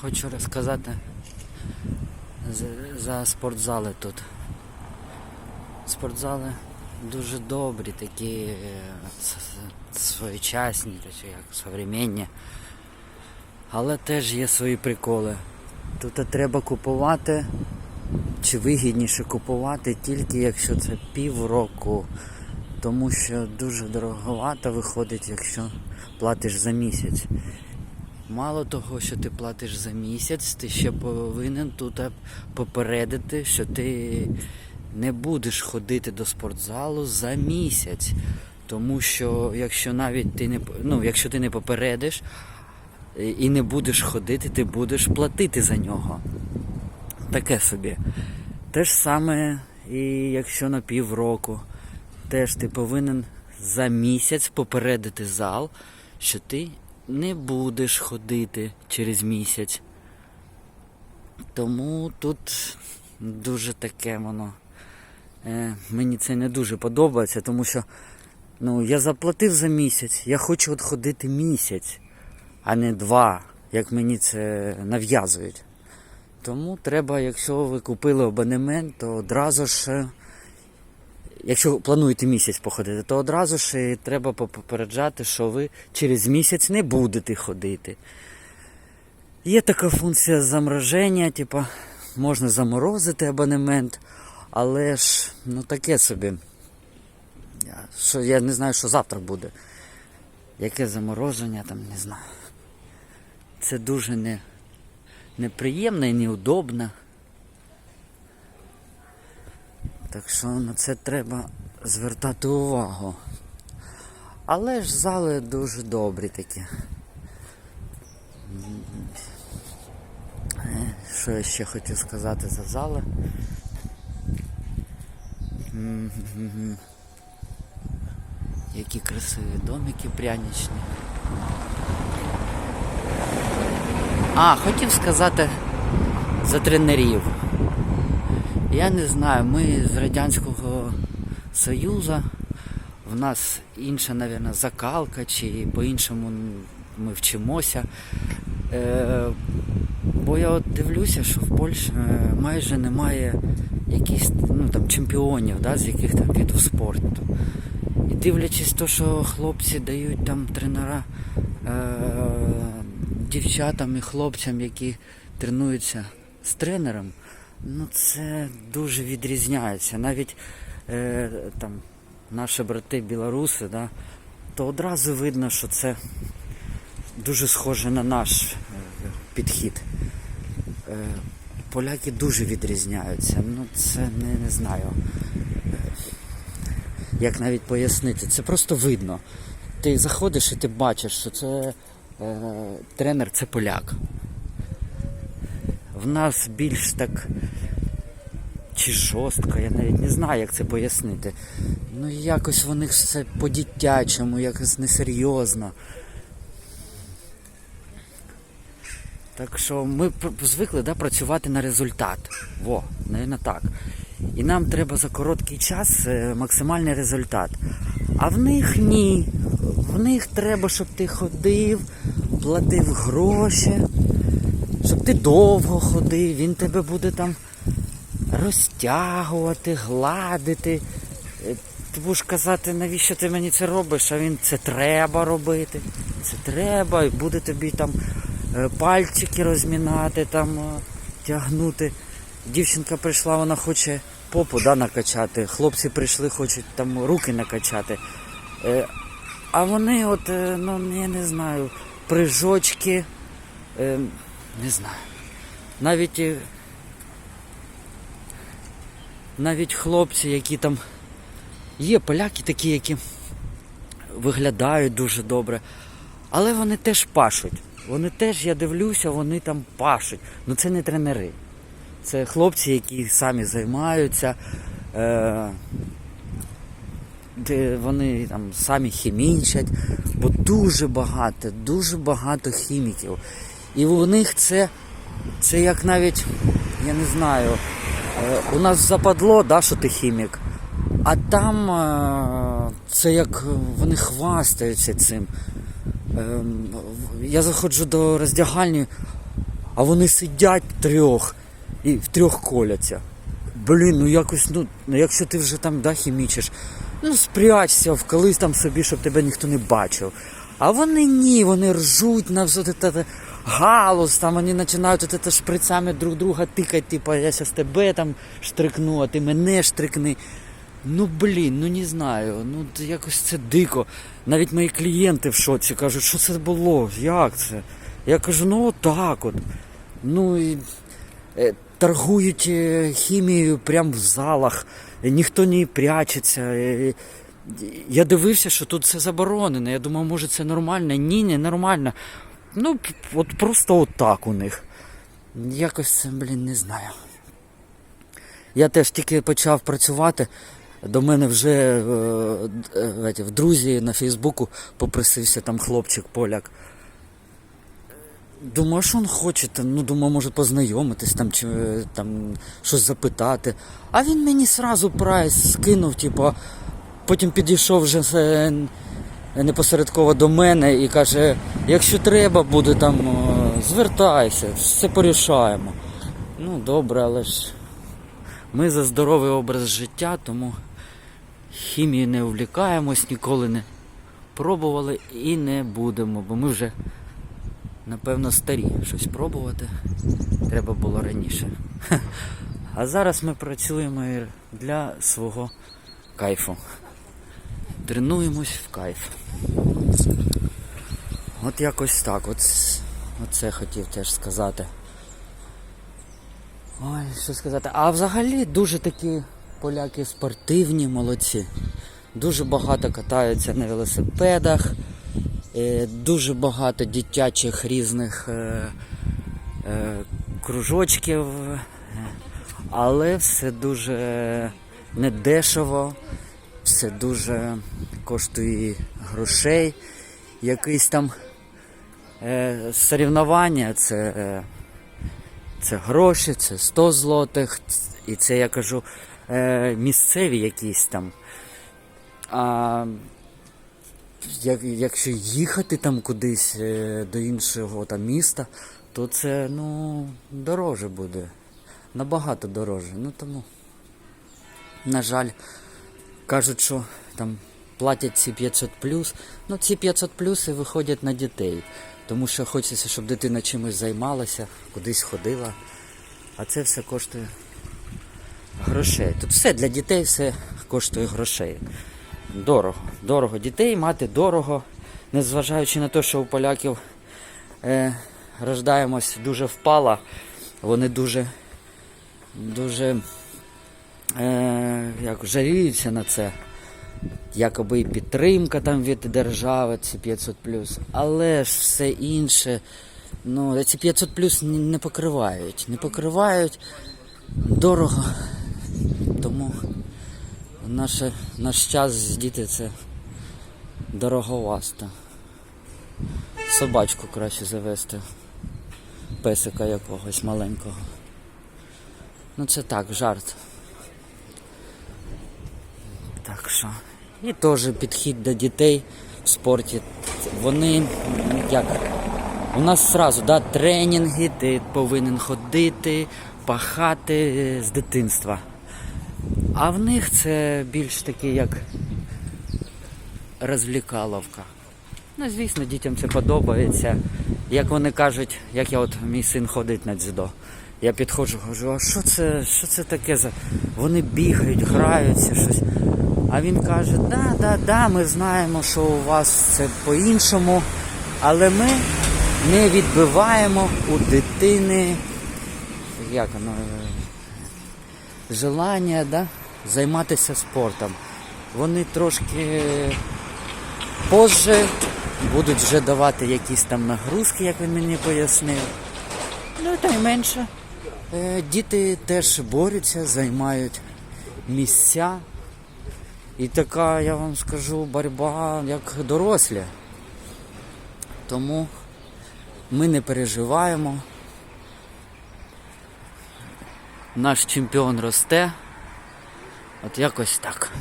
хочу розказати за, за спортзали тут. Спортзали дуже добрі, такі е, своєчасні, як современні. Але теж є свої приколи. Тут треба купувати, чи вигідніше купувати тільки якщо це півроку. Тому що дуже дороговато виходить, якщо платиш за місяць. Мало того, що ти платиш за місяць, ти ще повинен тут попередити, що ти не будеш ходити до спортзалу за місяць. Тому що якщо навіть ти не ну, якщо ти не попередиш е, і не будеш ходити, ти будеш платити за нього. Таке собі. Те ж саме, і якщо на півроку, теж ти повинен за місяць попередити зал, що ти не будеш ходити через місяць. Тому тут дуже таке воно. Е, мені це не дуже подобається, тому що ну, я заплатив за місяць, я хочу от ходити місяць, а не два, як мені це нав'язують. Тому треба, якщо ви купили абонемент, то одразу ж, е, якщо плануєте місяць походити, то одразу ж треба попереджати, що ви через місяць не будете ходити. Є така функція замороження, типа можна заморозити абонемент, але ж ну таке собі. Що, я не знаю, що завтра буде. Яке замороження, там не знаю. Це дуже не, неприємно і неудобно. Так що на це треба звертати увагу. Але ж зали дуже добрі такі. Е, Що я ще хотів сказати за зали? Які красиві домики пряничні. А, хотів сказати за тренерів. Я не знаю, ми з Радянського Союзу, в нас інша, мабуть, закалка, чи по-іншому ми вчимося. Е, бо я от дивлюся, що в Польщі е, майже немає якихось ну, там, чемпіонів да, з яких там видів спорту. І дивлячись то, що хлопці дають там тренера е, дівчатам і хлопцям, які тренуються з тренером, ну це дуже відрізняється. Навіть е, там наші брати білоруси, да, то одразу видно, що це дуже схоже на наш е, підхід. Е, поляки дуже відрізняються. Ну це не, не знаю. е, Як навіть пояснити, це просто видно. Ти заходиш і ти бачиш, що це е, тренер це поляк. В нас більш так чи жорстко, я навіть не знаю, як це пояснити. Ну якось в них все по-дитячому, якось несерйозно. Так що ми звикли да, працювати на результат. Во, навіть так. І нам треба за короткий час е, максимальний результат. А в них ні. В них треба, щоб ти ходив, платив гроші, щоб ти довго ходив, він тебе буде там розтягувати, гладити. Е, Ти будеш казати, навіщо ти мені це робиш, а він це треба робити. Це треба, і буде тобі там е, пальчики розмінати, там е, тягнути. Дівчинка прийшла, вона хоче попу да, накачати. Хлопці прийшли, хочуть там руки накачати. А вони, от, ну я не знаю, прижочки, не знаю. Навіть е, навіть хлопці, які там. Є поляки такі, які виглядають дуже добре. Але вони теж пашуть. Вони теж, я дивлюся, вони там пашуть. Ну це не тренери. Це хлопці, які самі займаються. Е- де вони там самі хімічать, бо дуже багато, дуже багато хіміків. І у них це, це як навіть, я не знаю, е, у нас западло, да, що ти хімік. А там е, це як вони хвастаються цим. Ем, Я заходжу до роздягальні, а вони сидять трьох і в трьох коляться. Блін, ну якось, ну, ну якщо ти вже там да, хімічиш, ну спрячься, вкались там собі, щоб тебе ніхто не бачив. А вони ні, вони ржуть на все галус, там вони починають от це друг друга тикати, типу, я зараз тебе там штрикну, а ти мене штрикни. Ну блін, ну не знаю. Ну якось це дико. Навіть мої клієнти в шоці кажуть, що це було, як це? Я кажу, ну отак от. Ну і е, торгують е, хімією прямо в залах, ніхто не прячеться. Я дивився, що тут це заборонено. Я думав, може це нормально. Ні, не нормально. Ну, от просто отак у них. Якось це, блін, не знаю. Я теж тільки почав працювати. До мене вже е, е, в друзі на Фейсбуку попросився там хлопчик поляк. Думаю, що він хоче? Ну, думаю, може познайомитись там чи е, там щось запитати. А він мені сразу прайс скинув, типу, потім підійшов вже е, непосередково до мене і каже, якщо треба буде там, звертайся, все порішаємо. Ну, добре, але ж ми за здоровий образ життя, тому хімією не увлікаємось, ніколи не пробували і не будемо, бо ми вже, напевно, старі щось пробувати. Треба було раніше. А зараз ми працюємо для свого кайфу. Тренуємось в кайф. От якось так. От, оце хотів теж сказати. Ой, що сказати. А взагалі дуже такі поляки спортивні, молодці. Дуже багато катаються на велосипедах, е, дуже багато дитячих різних е, е, кружочків, але все дуже недешево, все дуже коштує грошей. Якісь там е, соревнування, це. Е, це гроші, це 100 злотих, і це я кажу е, місцеві якісь там. А як, якщо їхати там кудись е, до іншого там міста, то це ну, дороже буде. Набагато дороже. Ну тому, на жаль, кажуть, що там платять ці 500 Ну, ці 500 плюси виходять на дітей. Тому що хочеться, щоб дитина чимось займалася, кудись ходила. А це все коштує грошей. Тут все для дітей все коштує грошей. Дорого. Дорого. Дітей мати дорого, незважаючи на те, що у поляків е, рождаємось дуже впала, вони дуже, дуже е, як, жаліються на це якоби і підтримка там від держави, ці 500 але ж все інше, ну, ці 500 не, не покривають. Не покривають дорого. Тому наше, наш час діти це дороговасто. Собачку краще завести, песика якогось маленького. Ну це так, жарт. Так що. І теж підхід до дітей в спорті. Вони як. У нас сразу да, тренінги, ти повинен ходити, пахати з дитинства. А в них це більш таке як розвлікаловка. Ну, звісно, дітям це подобається. Як вони кажуть, як я от мій син ходить на дзюдо. Я підходжу, кажу, а що це, що це таке за. Вони бігають, граються, щось. А він каже, да, да, да, ми знаємо, що у вас це по-іншому, але ми не відбиваємо у дитини як воно, желання да, займатися спортом. Вони трошки позже будуть вже давати якісь там нагрузки, як він мені пояснив. Ну, та й менше. Е, Діти теж борються, займають місця. І така, я вам скажу, боротьба як дорослі. Тому ми не переживаємо. Наш чемпіон росте. От якось так.